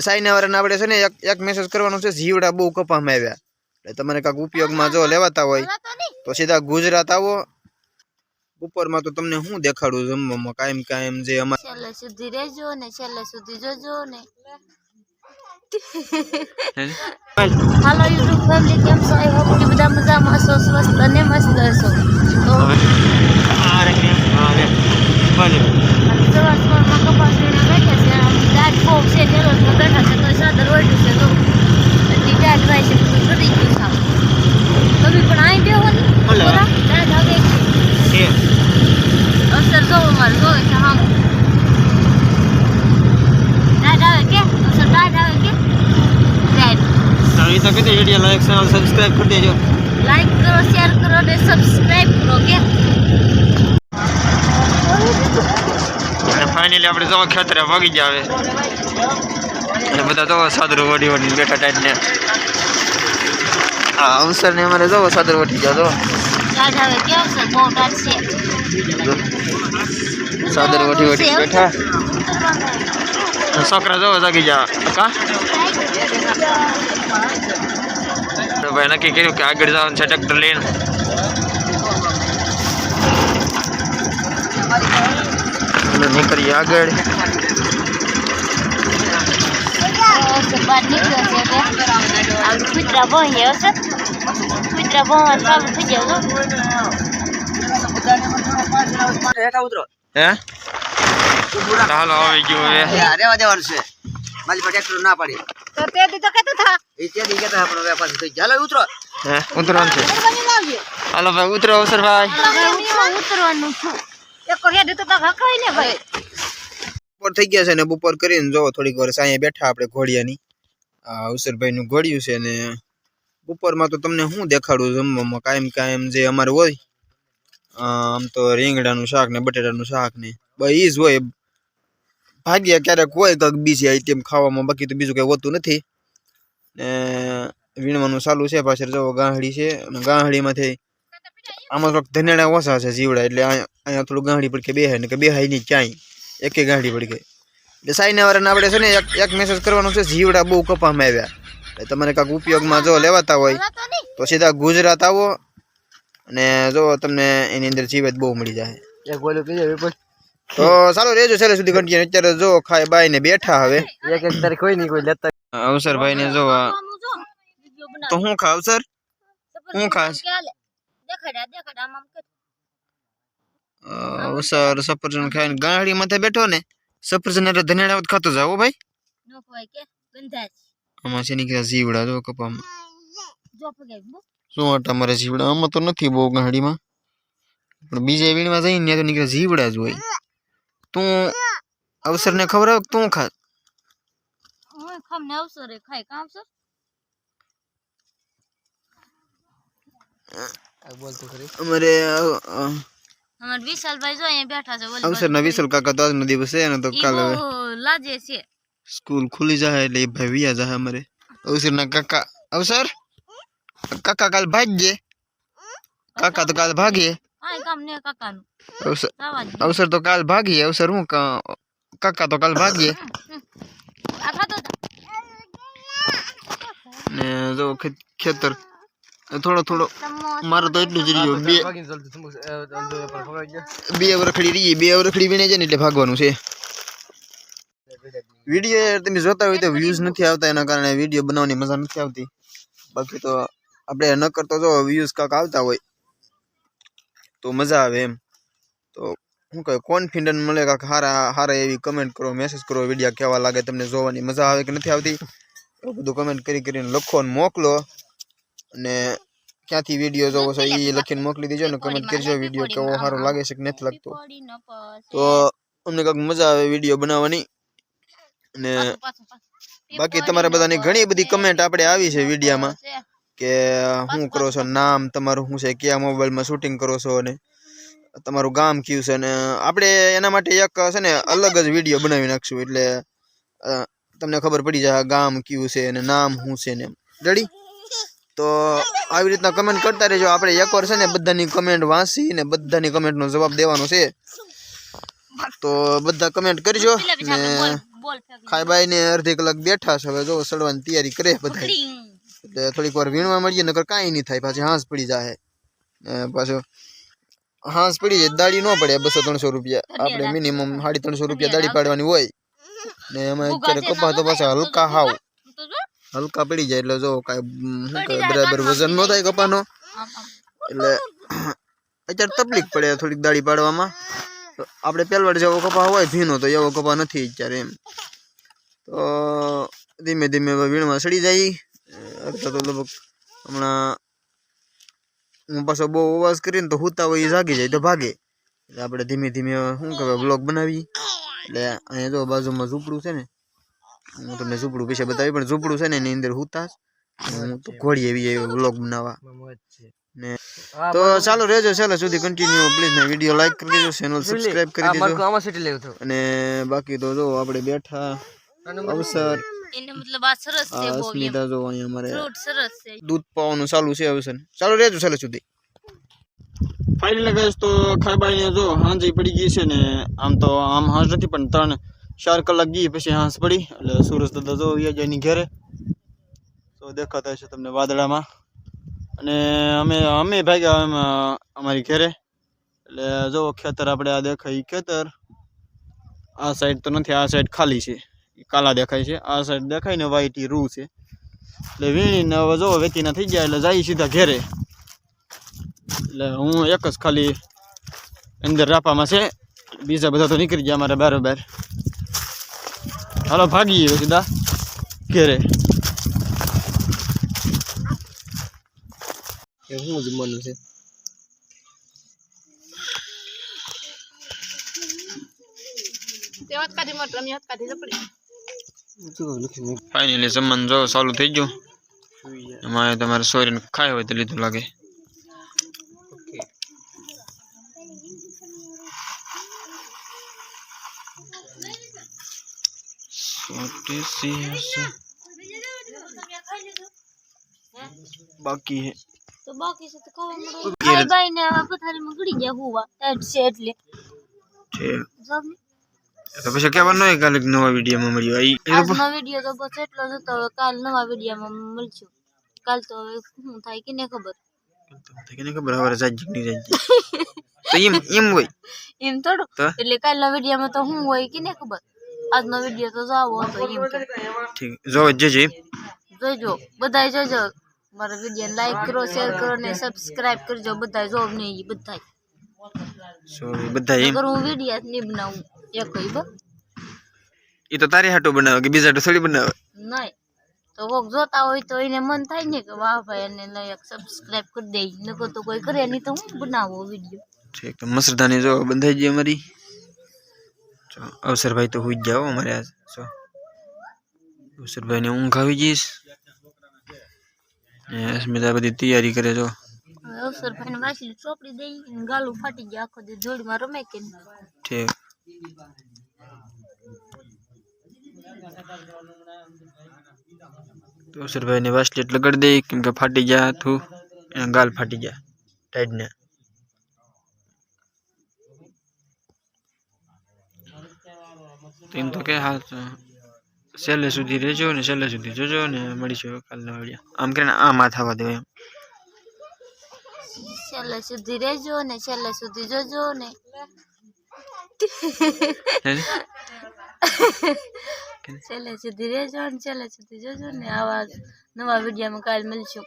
એટલે સાઈના વાળાને આપણે છે ને એક એક મેસેજ કરવાનો છે જીવડા બહુ કપામાં આવ્યા. એટલે તમારે કાંઈક ઉપયોગમાં જો લેવાતા હોય તો સીધા ગુજરાત આવો. ઉપરમાં તો તમને શું દેખાડું જમવામાં કાયમ કાયમ જે અમારે છેલ્લે સુધી રહેજો ને છેલ્લે સુધી જોજો ને. હાલો યુટ્યુબ ફેમિલી કેમ છો? આઈ હોપ કે બધા મજામાં હશો સ્વસ્થ અને મસ્ત હશો. તો સવાર સવારમાં કપાસ વીણે બેઠા છે આમ દાટ બહુ છે ટેલરમાં બેઠા છે તો સાદર ઓઢ્યું છે તો દાટ ભાઈ છે બધું છૂટી ગયું સાવ તમે પણ અહીં બેહો ને. થોડા? દાટ હવે અસર જોવો મારે જોવે છે હા દાટ આવે કે? અસર ટાટ આવે કે? દાટ સબસ્ક્રાઇબ કરી દેજો. લાઈક કરો શેર કરો અને સબસ્ક્રાઇબ કરો કે? અને ફાઇનલી આપણે જો ખેતરે ભગી જાવે અને બધા જો સાદરું વડી વડી બેઠા ટાઈટ ને. હા અવસર ને અમારે જો સાદર વટી જાવ સાદર વટી વટી બેઠા. છોકરા જો જાગી જા કા? તો ભાઈ નક્કી કર્યું કે આગળ જવાનું છે ટ્રેક્ટર લઈને એટલે નીકળીએ આગળ અસર બહાર નીકળ્યો છે કે આમ કૂતરા ભોંય હશે ચાલુ આવી ગયું હવે રેવા દેવાનું છે મારી પર ટ્રેક્ટર ના પાડી તો તે દી તો કહેતો થા એ તે દી કહેતા આપણો વેપાર થઈ ચાલો ઉતરો હે ઉતરવાનું છે હાલો ભાઈ ઉતરો અવસર ભાઈ ઉતરવાનું છું બપોર થઈ ગયા છે ને, બપોર કરીને જોવો થોડીક વાર. અહીંયા બેઠા આપણે ઘોડિયાની. આ ઉસરભાઈ નું ઘોડિયું છે ને, બપોરમાં તો તમને શું દેખાડું જમવામાં, કાયમ કાયમ જે અમારે હોય આમ તો રીંગણાનું શાક ને બટેટાનું શાક ને, બસ ઈ જ હોય. ભાગ્યા ક્યારેક હોય કંઈક બીજી આઈટમ ખાવામાં, બાકી તો બીજું કંઈ હોતું નથી. ને, વીણવાનું ચાલુ છે, પાછળ જો ગાંહડી છે. અને ગાંહડીમાંથી આમાં થોડાક ધનેડા ઓછા છે, જીવડા, એટલે અહીંયા થોડું ગાંડી પડકે બેહાય ને કે બેહાય નહીં ક્યાંય. એકે ગાંડી પડકે એટલે સાઈના વાળાને આપણે છે ને એક એક મેસેજ કરવાનો છે જીવડા બહુ કપામાં આવ્યા. એટલે તમારે કાંક ઉપયોગમાં જો લેવાતા હોય તો સીધા ગુજરાત આવો અને જો તમને એની અંદર જીવત બહુ મળી જાય. તો સારું રેજો છેલ્લે સુધી કન્ટિન્યુ અત્યારે જો ખાય બાઈ ને બેઠા હવે. એક એક તારીખ કોઈ નહીં કોઈ લેતા અવસર ભાઈ ને જો તો હું ખા અવસર હું ખાસ? દેખાડ્યા દેખાડ્યા આમ આમ કર. અ, અવસર સફરજન ખાઈને ગાંહડી માથે બેઠો ને સફરજન એટલે ધનેડા ખાતો જાવ હો ભાઈ. નો ખવાય કે ગંધાય છે. આમાં છે નીકળ્યા જીવડા જો કપામાં. જો પગાય બો. શું આટા મારે જીવડા આમાં તો નથી બહુ ગાંહડીમાં. પણ બીજે વીણમાં જઈને ત્યાં તો નીકળે જીવડા જ હોય. તું અવસરને ખબર તું ખા હું ખામ ને અવસરે ખાય કામ સર બોલતું ખરી. અમારે અ, અ, અમાર વિશાલભાઈ જો અહીંયા બેઠા છે ઓલી અવસરના વિસલ કાકા તો આજનો દિવસ છે ને તો ઈ કાલે બહુ લાજે છે સ્કૂલ ખુલી જાય એટલે એ ભાઈ વિયા જાય અમારે અવસરના કાકા અવસર કાકા કાલ ભાગીએ કાકા તો કાલ ભાગીએ આ કામ ને કાકાનું અવસર આવા જ અવસર તો કાલ ભાગીએ અવસર હું કા- કાકા તો કાલ ભાગીએ આ ખાતો જા. ને જો ખે- ખેતર થોડો થોડો. મારો તો એટલું જ રહ્યું. બે બે વરખડી રહી બે વરખડી વીણે છે ને એટલે ભાગવાનું છે. વીડિયો તમે જોતા હોય તો વ્યૂઝ નથી આવતા એના કારણે વીડિયો બનાવવાની મજા નથી આવતી. બાકી તો આપણે ન કરતો જો વ્યૂઝ કાંક આવતા હોય તો મજા આવે એમ. તો શું કહે કોન્ફિડન્ટ મળે કાંક હારા હારા એવી કમેન્ટ કરો મેસેજ કરો વીડિયો કેવા લાગે, તમને જોવાની મજા આવે કે નથી આવતી? બધું કમેન્ટ કરી કરીને લખો અને મોકલો. અને ક્યાંથી વીડિયો જોવો છો એ લખીને મોકલી દેજો ને કમેન્ટ કરજો વીડિયો કેવો સારો લાગે છે કે નથી લાગતો. તો અમને કંઈક મજા આવે વીડિયો બનાવવાની. અને. બાકી તમારે બધાની ઘણી બધી કમેન્ટ આપણે આવી છે વિડીયામાં કે શું કરો છો નામ તમારું શું છે કયા મોબાઈલમાં શૂટિંગ કરો છો અને તમારું ગામ કયું છે અને આપણે એના માટે એક છે ને અલગ જ વીડિયો બનાવી નાખશું એટલે તમને ખબર પડી જાય ગામ કયું છે અને નામ શું છે ને રેડી તો આવી રીતના કમેન્ટ કરતા રહેજો. આપણે એકવાર છે ને બધાની કમેન્ટ વાંચી ને બધાની કમેન્ટનો જવાબ દેવાનો છે. તો બધા કમેન્ટ કરજો ને આપણે ને અડધી કલાક બેઠા છે. હવે જો સડવાની તૈયારી કરે બધા એટલે થોડીક વાર વીણવા મળીએ નકર કાંઈ નહીં થાય. પાછી હાંસ પડી જાય પાછું હાંસ પડી જાય દાડી ન પડે બસો ત્રણસો રૂપિયા. આપણે મિનિમમ સાડી ત્રણસો રૂપિયા દાડી પાડવાની હોય. ને એમાં અત્યારે કપા તો પાછા હલકા હાવ. હલકા પડી જાય એટલે જો કાંઈ બરાબર વજન ન થાય કપાનો. એટલે અત્યારે તકલીફ પડે થોડીક દાડી પાડવામાં. આપણે પહેલવાડ જેવો કપા હોય ભીનો તો એવો કપા નથી અત્યારે એમ. તો ધીમે ધીમે વીણમાં સડી જાય. અત્યારે તો લગભગ હમણાં હું પાછો બહુ અવાજ કરીને તો હુતા હોય એ જાગી જાય તો ભાગે. એટલે આપણે ધીમે ધીમે શું કહેવાય બ્લોગ બનાવી. એટલે અહીંયા જો બાજુમાં ઝૂંપડું છે ને હું તમને ઝૂંપડું વિશે બતાવી પણ ઝૂંપડું છે ને એની અંદર હુતા હું તો ઘોડી એવી આવ્યો બ્લોગ બનાવવા. ને તો ચાલો રહેજો ચાલો સુધી કન્ટિન્યુ પ્લીઝ ને વીડિયો લાઈક કરી દેજો ચેનલ સબસ્ક્રાઇબ કરી દેજો. માર્કો આમાં સીટી લેવું થયું. અને બાકી તો જો આપણે બેઠા. અવસર. એને મતલબ આ સરસ છે બહુ અસ્મિતા જો અહીંયા અમારે ફ્રૂટ સરસ છે. દૂધ પાવાનું ચાલુ છે અવસર. ચાલો રહેજો ચાલો સુધી. ફાઇનલી ગાઈસ તો ખાઈબાઈને જો હાંજ પડી ગઈ છે ને આમ તો આમ હાંજ નથી પણ ત્રણ ચાર કલાક ગઈ પછી હાંસ પડી. એટલે સુરજ દાદા જો એની ઘેરે. તો દેખાતા છે તમને વાદળામાં. અને અમે અમે ભાગ્યા એમ અમારી ઘેરે. એટલે જો ખેતર આપણે આ દેખાય ખેતર. આ સાઈડ તો નથી, આ સાઈડ ખાલી છે. કાલા દેખાય છે. આ સાઈડ દેખાય ને વ્હાઈટ રૂ છે. એટલે વીણીને હવે જો વેતીના થઈ ગયા, એટલે જાય સીધા ઘેરે. એટલે હું એક જ ખાલી અંદર રાપામાં છે. બીજા બધા તો નીકળી ગયા મારે બારોબાર. હાલો ભાગીએ સીધા. ઘેરે. શું જમવાનું છે? ફાઇનલી જમવાનું જો ચાલુ થઈ ગયું. એમાં તમારે સોરીને ખાય હોય તો લીધું લાગે. બાકી હે તો બાકી છે તો ખાવા મળે ભાઈ ભાઈ ને પથારીમાં ગળી ગયા હુવા ટાઈટ છે એટલે છે જોબ ને. તો પછી કહેવાનું હોય કાલે નવા વિડીયોમાં મળ્યો આઈ એ તો આજનો વીડિયો તો બસ એટલો જ હતો હવે કાલ નવા વિડીયોમાં મળશું કાલ તો હવે શું થાય કે ને ખબર કેને ખબર હવે જાજી ની જાજી તો એમ એમ હોય એમ થોડું તો? એટલે કાલના વિડીયોમાં તો શું હોય કે ને ખબર આજનો વીડિયો તો જાવો હતો એમ કે. ઠીક જો જે જે જોજો બધાય જોજો મારા વીડિયો લાઈક કરો શેર કરો ને સબસ્ક્રાઇબ કરજો બધાય જોબ ને ઈ બધાય સોરી બધા એમ નકર હું વીડિયો જ નહીં બનાવું એક બ એ તો તારી હાટો બનાવે કે બીજા હાટુ થોડી બનાવે નહીં તો કોક જોતા હોય તો એને મન થાય ને કે વાહ ભાઈ એને લાયક સબસ્ક્રાઇબ કરી દે નકર તો કોઈ કરે નહીં તો હું બનાવો વીડિયો ઠીક તો મસરદાની જો બંધાઈ ગઈ અમારી જો અવસરભાઈ તો હુઈ જ જાઓ અમારે આજ જો અવસરભાઈને ઊંઘ આવી જઈશ ને અસ્મિતા બધી તૈયારી કરે જો હવે અવસર ભાઈને વાસી ચોપડી દઈ અને ગાલું ફાટી ગયા આખો દી જોડીમાં રમે કે નહીં. ઠીક તો અવસરભાઈને વાસલેટ લગાડી દઈ કેમ કે ફાટી ગયા હાથું એના ગાલ ફાટી ગયા ટાઈડને તો એમ તો કે હાથ છેલ્લે સુધી રહેજો ને છેલ્લે સુધી જોજો ને મળીશું કાલના વાળિયા આમ કરીને આમ હાથ આવવા દેવાય એમ છેલ્લે સુધી રહેજો ને છેલ્લે સુધી જોજો ને હે? છેલ્લે સુધી રહેજો ને છેલ્લે સુધી જોજો ને આવા નવા વિડીયોમાં કાલ મળશું